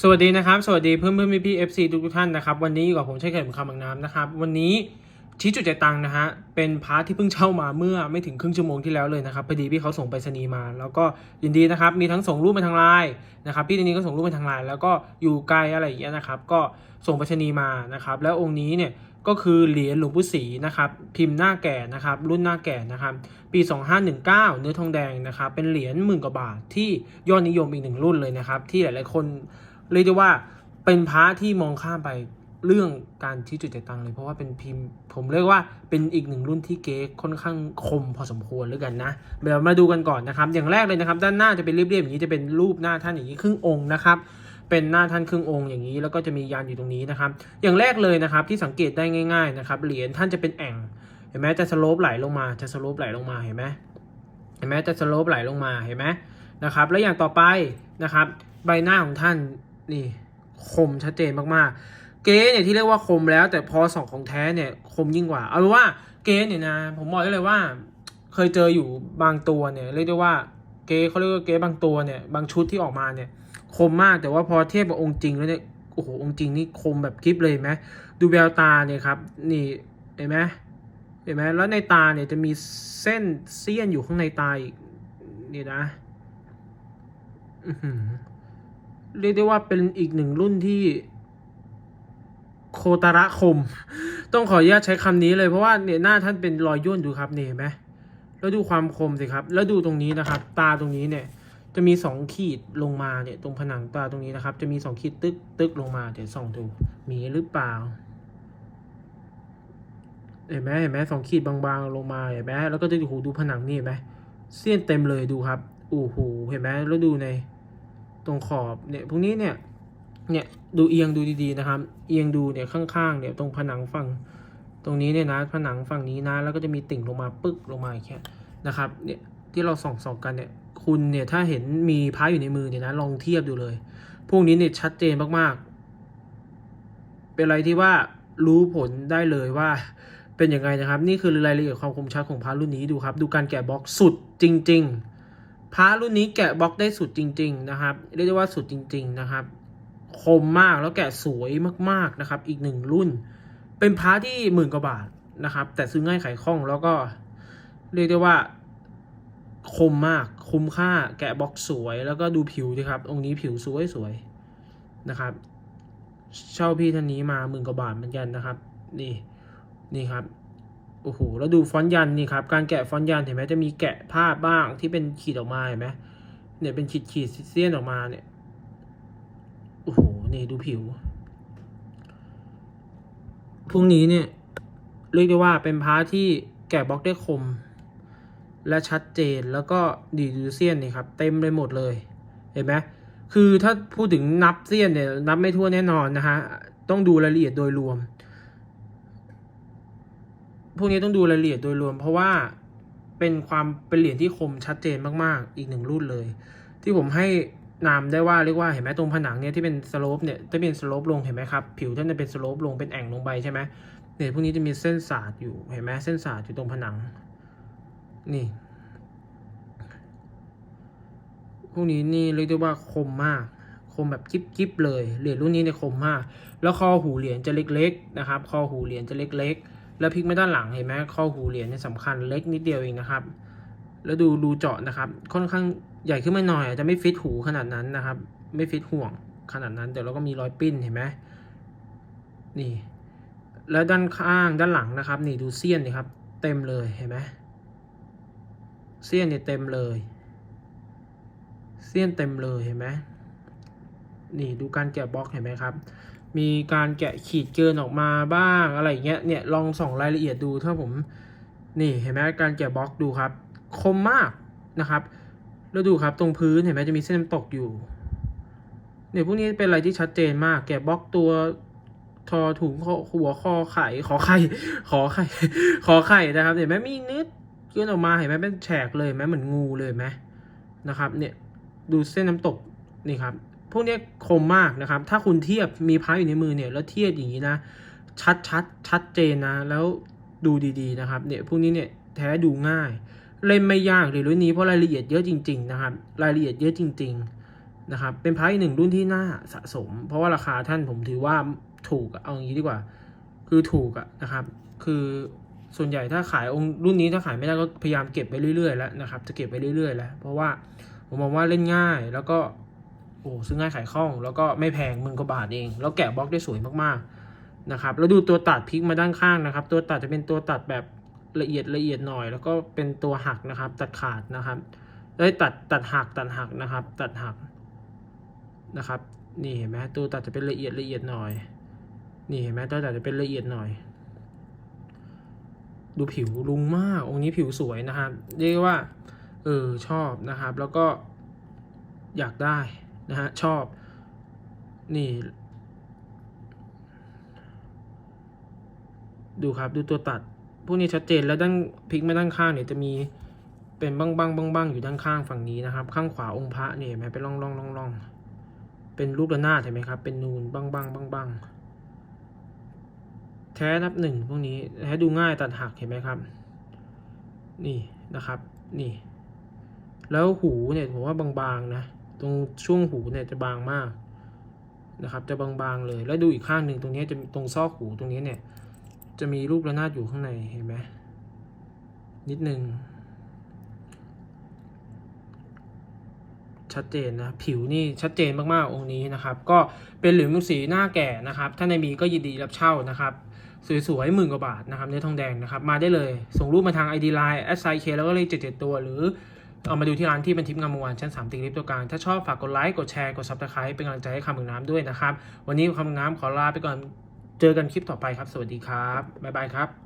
สวัสดีนะครับ สวัสดีเพื่อนเพื่อนพี่พี่เอฟซีทุกท่านนะครับ วันนี้อยู่กับผมใช้เข็มคำบางน้ำนะครับ วันนี้ชี้จุดจ่ายตังค์นะฮะเป็นพาร์ทที่เพิ่งเช่ามาเมื่อไม่ถึงครึ่งชั่วโมงที่แล้วเลยนะครับพอดีพี่เขาส่งไปรษณีย์มา แล้วก็ยินดีนะครับมีทั้งส่งรูปมาทางไลน์นะครับพี่ทีนี้ก็ส่งรูปมาทางไลน์แล้วก็อยู่ไกลอะไรอย่างเงี้ยนะครับก็ส่งไปรษณีย์มานะครับแล้วองค์นี้เนี่ยก็คือเหรียญหลวงปู่ศรีนะครับพิมพ์หน้าแก่นะครับรุ่นหน้าแก่นะครับปี 2519 เนื้อทองแดงนะครับเป็นเหรียญหมื่นกว่าบาทที่ยอดนิยมอีกหนึ่งรุ่นเลยนะครับที่หลายๆคน เรียกได้ว่าเป็นพระที่มองข้ามไปเรื่องการชี้จุดจ่ายตังค์เลยเพราะว่าเป็นพิมพ์ ผมเรียกว่าเป็นอีกหนึ่งรุ่นที่เก๊ค่อนข้างคมพอสมควรแล้วกันนะเดี๋ยวมาดูกันก่อนนะครับ อย่างแรกเลยนะครับ ด้านหน้าจะเป็นเรียบๆอย่างนี้จะเป็นรูปหน้าท่านอย่างนี้ครึ่งองค์นะครับเป็นหน้าท่านครึ่งองค์อย่างนี้ แล้วก็จะมียานอยู่ตรงนี้นะครับ อย่างแรกเลยนะครับที่สังเกตได้ง่าย ๆนะครับเหรียญท่านจะเป็นแอ่งเห็นไหมจะสโลปไหลลงมาจะสโลปไหลลงมาเห็นไหมเห็นไหมจะสโลปไหลลงมาเห็นไหมนะครับ แล้วอย่างต่อไปนะครับ ใบหน้าของท่าน นี่คมชัดเจนมากๆ เก๊เนี่ยที่เรียกว่าคมแล้ว แต่พอส่องของแท้เนี่ยคมยิ่งกว่า เอาเป็นว่าเก๊เนี่ยนะผมบอกได้เลยว่า เคยเจออยู่บางตัวเนี่ยเรียกได้ว่าเก๊เขาเรียกว่าเก๊บางตัวเนี่ยบางชุดที่ออกมาเนี่ยคมมากแต่ว่าพอเทียบกับองค์จริงแล้วเนี่ยโอ้โหองค์จริงนี่คมแบบคลิปเลยไหมดูแววตาเนี่ยครับนี่เห็นไหมเห็นไหมแล้วในตาเนี่ยจะมีเส้นเสี้ยนอยู่ข้างในตาอีกนี่นะ อือหือ เรียกได้ว่าเป็นอีกหนึ่งรุ่นที่ โคตระคม ต้องขออนุญาตใช้คำนี้เลยเพราะว่าเนี่ยหน้าท่านเป็นรอยย่นดูครับเนี่ยเห็นไหมแล้วดูความคมสิครับ แล้วดูตรงนี้นะครับ ตาตรงนี้เนี่ย จะมีสองขีดลงมาเนี่ย ตรงผนังตาตรงนี้นะครับ จะมีสองขีดตึกตึกลงมาเดี๋ยวส่องดูมีหรือเปล่าเห็นไหมเห็นไหมสองขีดบางๆลงมาเห็นไหมแล้วก็จะดูหูดูผนังนี่เห็นไหมเสี้ยนเต็มเลยดูครับโอ้โหเห็นไหมแล้วดูใน ตรงขอบเนี่ยพวกนี้เนี่ยเนี่ยดูเอียงดูดีๆนะครับ เอียงดูเนี่ยข้างๆเนี่ยตรงผนังฝั่งตรงนี้เนี่ยนะผนังฝั่งนี้นะ แล้วก็จะมีติ่งลงมาปึ๊กลงมาอย่างเงี้ยนะครับเนี่ยที่เราส่องส่องกันเนี่ยคุณเนี่ยถ้าเห็นมีพระอยู่ในมือเนี่ยนะลองเทียบดูเลย พวกนี้เนี่ยชัดเจนมากๆ เป็นอะไรที่ว่ารู้ผลได้เลยว่าเป็นยังไงนะครับ นี่คือรายละเอียดความคมชัดของพระรุ่นนี้ดูครับ ดูการแกะบล็อกสุดจริง ๆ พระรุ่นนี้แกะบล็อกได้สุดจริง ๆ นะครับเรียกได้ว่าสุดจริง ๆ นะครับ คมมากแล้วแกะสวยมากๆนะครับ อีกหนึ่งรุ่น เป็นพระที่หมื่นกว่าบาทนะครับ แต่ซื้อง่ายขายคล่องแล้วก็เรียกได้ว่าคมมากคุ้มค่าแกะบล็อกสวยแล้วก็ดูผิวดีครับ องค์นี้ผิวสวยสวยๆนะครับ เช่าพี่ท่านนี้มาหมื่นกว่าบาทเหมือนกันนะครับ นี่นี่ครับ โอ้โห แล้วดูฟอนต์ยันนี่ครับ การแกะฟอนต์ยันเห็นไหมจะมีแกะภาพบ้างที่เป็นขีดออกมาเห็นไหมเนี่ยเป็นขีดขีดเสี้ยนออกมาเนี่ย โอ้โห นี่ดูผิวพวกนี้เนี่ยเรียกได้ว่าเป็นพาร์ทที่แกะบล็อกได้คม และชัดเจนแล้วก็ดีดูเซียนนี่ครับ เต็มไปหมดเลย เห็นไหมคือถ้าพูดถึงนับเซียนเนี่ยนับไม่ทั่วแน่นอนนะฮะ ต้องดูรายละเอียดโดยรวม พวกนี้ต้องดูรายละเอียดโดยรวม เพราะว่าเป็นความเป็นเหรียญที่คมชัดเจนมากๆ อีกหนึ่งรุ่นเลย ที่ผมให้นามได้ว่าเรียกว่าเห็นไหมตรงผนังเนี่ยที่เป็นสโลปเนี่ยที่เป็นสโลปลงเห็นไหมครับผิวท่านจะเป็นสโลปลงเป็นแอ่งลงไปใช่ไหมเนี่ยพวกนี้จะมีเส้นสาดอยู่เห็นไหมเส้นสาดอยู่ตรงผนัง นี่พวกนี้นี่เรียกได้ว่าคมมาก คมแบบจิ๊บจิ๊บเลยเหรียญรุ่นนี้เนี่ยคมมาก แล้วคอหูเหรียญจะเล็กๆนะครับ คอหูเหรียญจะเล็กๆ แล้วพลิกมาด้านหลังเห็นไหมคอหูเหรียญเนี่ยสำคัญเล็กนิดเดียวเองนะครับ แล้วดูรูเจาะนะครับ ค่อนข้างใหญ่ขึ้นมาหน่อยอาจจะไม่ฟิตหูขนาดนั้นนะครับ ไม่ฟิตห่วงขนาดนั้นแต่เราก็มีรอยปิ้นเห็นไหมนี่ แล้วด้านข้างด้านหลังนะครับ นี่ดูเสี้ยนนี่ครับ เต็มเลยเห็นไหมเสี้ยนเนี่ยเต็มเลย เสี้ยนเต็มเลยเห็นไหม นี่ดูการแกะบล็อกเห็นไหมครับ มีการแกะขีดเกินออกมาบ้างอะไรเงี้ยเนี่ยลองส่องรายละเอียดดูถ้าผมนี่เห็นไหมการแกะบล็อกดูครับ คมมากนะครับแล้วดูครับตรงพื้นเห็นไหมจะมีเส้นน้ำตกอยู่เนี่ยพวกนี้เป็นอะไรที่ชัดเจนมาก แกะบล็อกตัวทอถุงหัวคอไข่ขอไข่ขอไข่ขอไข่นะครับ เห็นไหมมีนิดเกินออกมาเห็นไหมเป็นแฉกเลยไหมเหมือนงูเลยไหมนะครับ เนี่ยดูเส้นน้ำตกนี่ครับ พวกนี้คมมากนะครับ ถ้าคุณเทียบมีพายอยู่ในมือเนี่ย แล้วเทียบอย่างนี้นะ ชัดชัดชัดเจนนะ แล้วดูดีๆนะครับ เนี่ย พวกนี้เนี่ยแท้ดูง่าย เล่นไม่ยากเลยรุ่นนี้เพราะรายละเอียดเยอะจริง ๆ นะครับ รายละเอียดเยอะจริง ๆ นะครับ เป็นพระอีกหนึ่งรุ่นที่น่าสะสม เพราะว่าราคาท่านผมถือว่าถูกเอาอย่างนี้ดีกว่า คือถูกอะนะครับ คือส่วนใหญ่ถ้าขายองค์รุ่นนี้ถ้าขายไม่ได้ก็พยายามเก็บไปเรื่อยๆแล้วนะครับ จะเก็บไปเรื่อยๆแล้ว เพราะว่าผมมองว่าเล่นง่ายแล้วก็ โอ้ซื้อง่ายขายคล่องแล้วก็ไม่แพงหมื่นกว่าบาทเอง แล้วแกะบล็อกได้สวยมากๆนะครับแล้วดูตัวตัดพลิกมาด้านข้างนะครับ ตัวตัดจะเป็นตัวตัดแบบละเอียดละเอียดหน่อย แล้วก็เป็นตัวหักนะครับ ตัดขาดนะครับได้ยตัดตัดหักตัดหักนะครับ ตัดหักนะครับ นี่เห็นไหมตัวตัดจะเป็นละเอียดละเอียดหน่อย นี่เห็นไหมตัวตัดจะเป็นละเอียดหน่อย ดูผิวลุงมากองค์นี้ผิวสวยนะครับเรียกว่าเออชอบนะครับ แล้วก็อยากได้ นะฮะชอบนี่ ดูครับดูตัวตัด พวกนี้ชัดเจนแล้วด้านพลิกมาด้านข้างเนี่ยจะมีเป็นบ้างบ้างบ้างบ้างอยู่ด้านข้างฝั่งนี้นะครับ ข้างขวาองค์พระเนี่ยเห็นไหมเป็นร่องร่องร่องร่องเป็นรูประนาดเห็นไหมครับ เป็นนูนบ้างบ้างบ้างบ้างแท้นับหนึ่งพวกนี้แท้ดูง่ายตัดหักเห็นไหมครับ นี่นะครับ นี่ แล้วหูเนี่ยผมว่าบางๆนะ ตรงช่วงหูเนี่ยจะบางมากนะครับ จะบางๆเลย แล้วดูอีกข้างหนึ่งตรงนี้จะตรงซอกหูตรงนี้เนี่ย จะมีรูประนาดอยู่ข้างในเห็นไหมนิดนึงชัดเจนนะผิวนี่ชัดเจนมากๆองค์นี้นะครับ ก็เป็นเหลืองสีหน้าแก่นะครับ ถ้าในมีก็ยินดีรับเช่านะครับสวยๆหมื่นกว่าบาทนะครับเนื้อทองแดงนะครับ มาได้เลย ส่งรูปมาทาง ID Line แอดไซเคแล้วก็เลข77ตัวหรือ เอามาดูที่ร้านที่เป็นทิปงามวงวานชั้น3ติงลิฟต์ตัวกลางถ้าชอบฝากกดไลค์ กดแชร์ กดซับสไครป์เป็นกำลังใจให้คำมึงน้ำด้วยนะครับ วันนี้คำมึงน้ำขอลาไปก่อน เจอกันคลิปต่อไปครับ สวัสดีครับ บ๊ายบายครับ